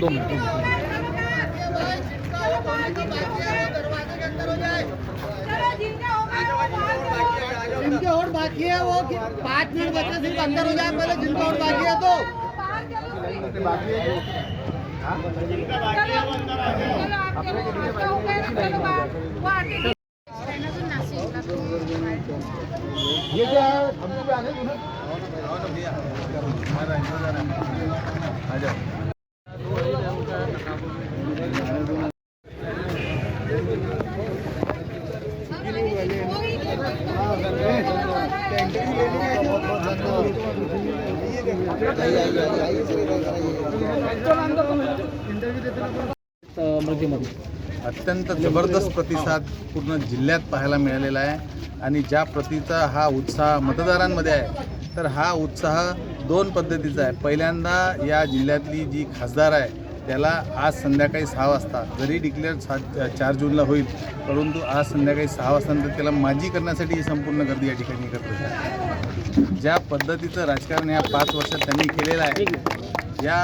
दोन मिनिट. जिनके और बाकी है वो पाँच मिनट बचे सिर्फ़ अंदर हो जाए पहले जिनका और बाकी है तो। ये क्या है? हमको भी आने दो ना अ, मृत्यूमध्ये अत्यंत जबरदस्त प्रतिसाद पूर्ण जिल्ह्यात पाहायला मिळालेला आहे. आणि ज्या प्रतीचा हा उत्साह मतदारांमध्ये आहे तर हा उत्साह दोन पद्धतीचा आहे. पहिल्यांदा या जिल्ह्यातली जी खासदार आहे त्याला आज संध्याकाळी सहा वाजता जरी डिक्लेअर सात चार जूनला होईल परंतु आज संध्याकाळी सहा वाजतानंतर त्याला माजी करण्यासाठी ही संपूर्ण गर्दी या ठिकाणी एकत्र ज्या पद्धतीचं राजकारण या पाच वर्षात त्यांनी केलेलं आहे या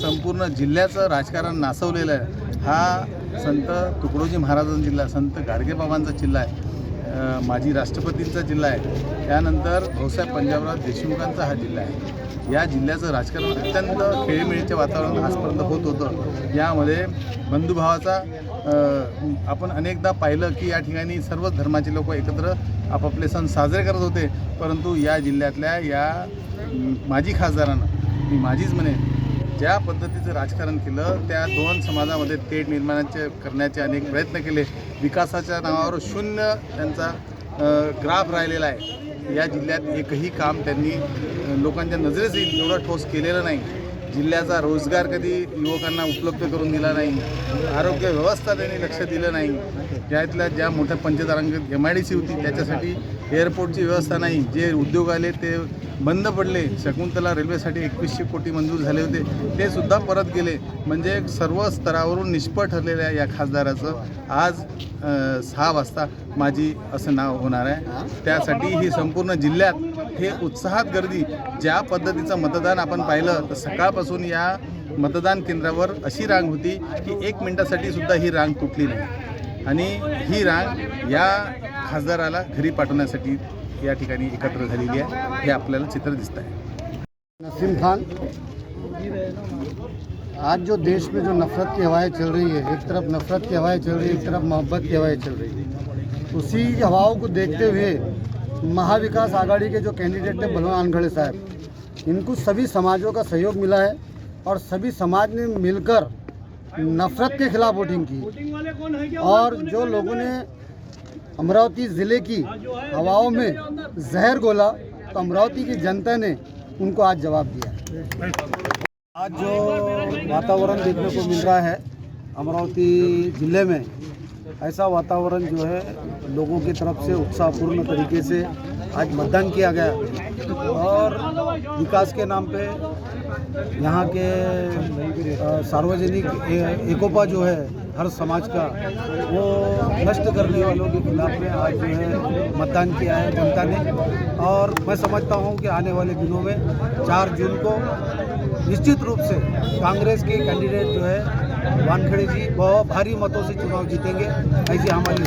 संपूर्ण जिल्ह्याचं राजकारण नासवलेलं आहे हा संत तुकडोजी महाराजांचा जिल्हा संत गाडगेबाबांचा जिल्हा आहे. माजी राष्ट्रपतींचा जिल्हा आहे. त्यानंतर भाऊसाहेब पंजाबराव देशमुखांचा हा जिल्हा आहे. या जिल्ह्याचं राजकारण अत्यंत खेळीमेळीच्या वातावरण आजपर्यंत होत होतं. यामध्ये बंधुभावाचा आपण अनेकदा पाहिलं की या ठिकाणी सर्वच धर्माचे लोक एकत्र आपापले सण साजरे करत होते. परंतु या जिल्ह्यातल्या या माजी खासदारांना मी माझीच म्हणेन ज्या पद्धतीचं राजकारण केलं त्या दोन समाजामध्ये तेढ निर्माणाचे करण्याचे अनेक प्रयत्न केले. विकासाच्या नावावर शून्य त्यांचा ग्राफ राहिलेला आहे. या जिल्ह्यात एकही काम त्यांनी लोकांच्या नजरेस येईल एवढं ठोस केलेलं नाही. जिल्ह्याचा रोजगार कधी युवकांना उपलब्ध करून दिला नाही आरोग्य व्यवस्था त्यांनी लक्ष दिलं नाही. त्यातल्या ज्या मोठ्या पंचतारांकित एम आय डी सी होती त्याच्यासाठी एअरपोर्टची व्यवस्था नाही. जे उद्योग आले ते बंद पडले. शकुंतला रेल्वेसाठी एकवीसशे कोटी मंजूर झाले होते. ते सुद्धा परत गेले. म्हणजे सर्व स्तरावरून निष्फळ ठरलेल्या या खासदाराचं. आज सहा वाजता माझी असं नाव होणार आहे. त्यासाठी ही संपूर्ण जिल्ह्यात हे उत्साहात गर्दी ज्या पद्धतीचं मतदान आपण पाहिलं तर सकाळपासून या मतदान केंद्रावर अशी रांग होती की एक मिनिटासाठी सुद्धा ही रांग तुटली नाही. आणि ही रांग या खासदाराला घरी पाठवण्यासाठी या ठिकाणी एकत्र झालेली आहे. हे आपल्याला चित्र दिसत आहे. नसीम खान आज जो देश में जो नफरत की हवाएं चल रही है एक तरफ नफरत की हवाएं चल रही है एक तरफ मोहब्बत की हवाएं चल रही है उसी हवाओं को देखते हुए महाविकास आघाड़ी के जो कैंडिडेट थे बलवान आनखड़े साहब इनको सभी समाजों का सहयोग मिला है और सभी समाज ने मिलकर नफरत के खिलाफ वोटिंग की। और जो लोगों ने अमरावती ज़िले की हवाओं में जहर घोला तो अमरावती की जनता ने उनको आज जवाब दिया। आज जो वातावरण देखने को मिल रहा है, अमरावती ज़िले में ऐसा वातावरण जो है, लोगों की तरफ़ से उत्साहपूर्ण तरीके से आज मतदान किया गया। और विकास के नाम पे यहाँ के सार्वजनिक एकोपा जो है, हर समाज का, वो नष्ट करने वालों के खिलाफ में आज जो है मतदान किया है जनता ने। और मैं समझता हूँ कि आने वाले दिनों में चार जून को निश्चित रूप से कांग्रेस के कैंडिडेट जो है, वानखेड़े जी, बहुत भारी मतों से चुनाव जीतेंगे, ऐसी हमारी